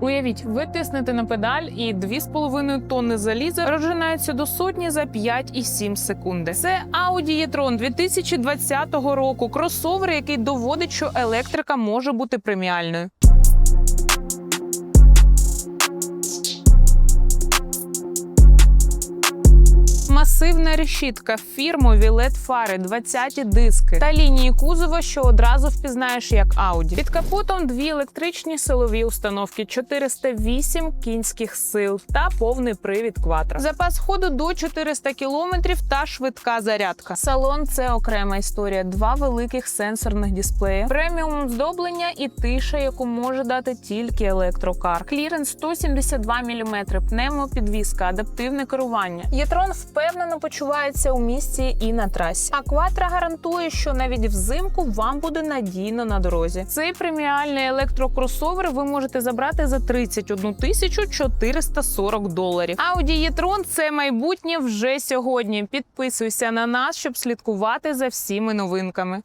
Уявіть, ви тиснете на педаль, і 2,5 тонни заліза розжинаються до сотні за 5,7 секунди. Це Audi e-tron 2020 року. Кросовер, який доводить, що електрика може бути преміальною. Масивна решітка, фірмові led фари, 20 диски та лінії кузова, що одразу впізнаєш як Audi. Під капотом дві електричні силові установки, 408 кінських сил та повний привід Quattro. Запас ходу до 400 кілометрів та швидка зарядка. Салон це окрема історія. Два великих сенсорних дисплеї, преміум здоблення і тиша, яку може дати тільки електрокар. Кліренс 172 мм, пневмопідвізка, адаптивне керування. Єтрон впевнено почувається у місті і на трасі. А Quattro гарантує, що навіть взимку вам буде надійно на дорозі. Цей преміальний електрокросовер ви можете забрати за 31 тисячу 440 доларів. Audi e-tron – це майбутнє вже сьогодні. Підписуйся на нас, щоб слідкувати за всіми новинками.